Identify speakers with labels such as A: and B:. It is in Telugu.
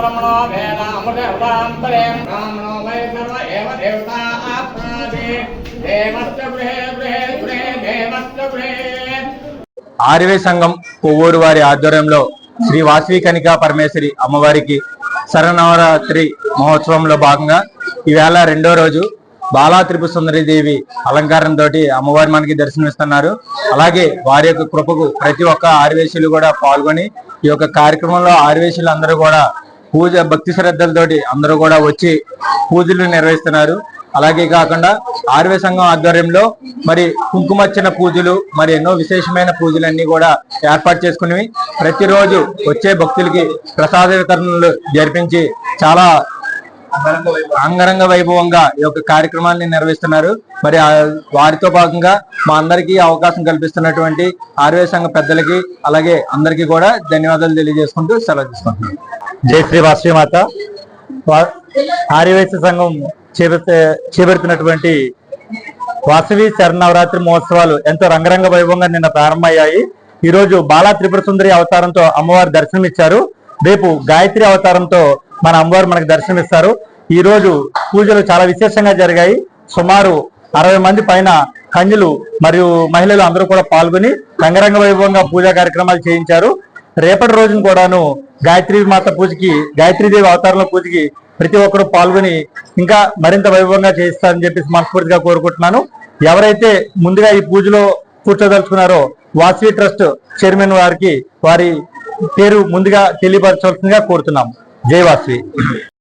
A: బ్రహ్మణో వేద అమృతాంతరే బ్రాహ్మణో వై సర్వ ఏవ దేవతా ఆప్నాది దేవస్య గృహే గృహే గృహే దేవస్య గృహే
B: సంఘం కొవ్వూరు వారి ఆధ్వర్యంలో శ్రీ వాసవి కనికా పరమేశ్వరి అమ్మవారికి శరణవరాత్రి మహోత్సవంలో భాగంగా ఈవేళ రెండో రోజు బాలా త్రిపు సుందరి దేవి అలంకారంతో అమ్మవారి మనకి దర్శనమిస్తున్నారు. అలాగే వారి యొక్క కృపకు ప్రతి ఒక్క ఆర్యవేశులు కూడా పాల్గొని ఈ యొక్క కార్యక్రమంలో ఆర్యవేశులు అందరూ కూడా పూజ భక్తి శ్రద్ధలతోటి అందరూ కూడా వచ్చి పూజలు నిర్వహిస్తున్నారు. అలాగే కాకుండా ఆర్వే సంఘం ఆధ్వర్యంలో మరి కుంకుమచ్చిన పూజలు మరి ఎన్నో విశేషమైన పూజలన్నీ కూడా ఏర్పాటు చేసుకునేవి. ప్రతిరోజు వచ్చే భక్తులకి ప్రసాద వితరణలు జరిపించి చాలా అంగరంగ వైభవంగా ఈ యొక్క కార్యక్రమాన్ని నిర్వహిస్తున్నారు. మరి వారితో భాగంగా మా అందరికీ అవకాశం కల్పిస్తున్నటువంటి ఆర్వే సంఘ పెద్దలకి అలాగే అందరికీ కూడా ధన్యవాదాలు తెలియజేసుకుంటూ సెలవు తీసుకుంటున్నాను జై శ్రీ వాసవిమాత మాత. ఆర్యవైశ్య సంఘం చేపెడుతున్నటువంటి వాసవి శరణవరాత్రి మహోత్సవాలు ఎంతో రంగరంగ వైభవంగా నిన్న ప్రారంభమయ్యాయి. ఈ రోజు బాలా త్రిపుర సుందరి అవతారంతో అమ్మవారు దర్శనమిచ్చారు. రేపు గాయత్రి అవతారంతో మన అమ్మవారు మనకు దర్శనమిస్తారు. ఈ రోజు పూజలు చాలా విశేషంగా జరిగాయి. సుమారు అరవై మంది పైన కన్యలు మరియు మహిళలు అందరూ కూడా పాల్గొని రంగరంగ వైభవంగా పూజా కార్యక్రమాలు చేయించారు. రేపటి రోజున కూడాను గాయత్రి మాత పూజకి గాయత్రీదేవి అవతారంలో పూజకి ప్రతి ఒక్కరూ పాల్గొని ఇంకా మరింత వైభవంగా చేయిస్తారని చెప్పేసి మనస్ఫూర్తిగా కోరుకుంటున్నాను. ఎవరైతే ముందుగా ఈ పూజలో కూర్చోదలుచుకున్నారో వాసవి ట్రస్ట్ చైర్మన్ వారికి వారి పేరు ముందుగా తెలియపరచవలసిందిగా కోరుతున్నాం. జై వాసవి.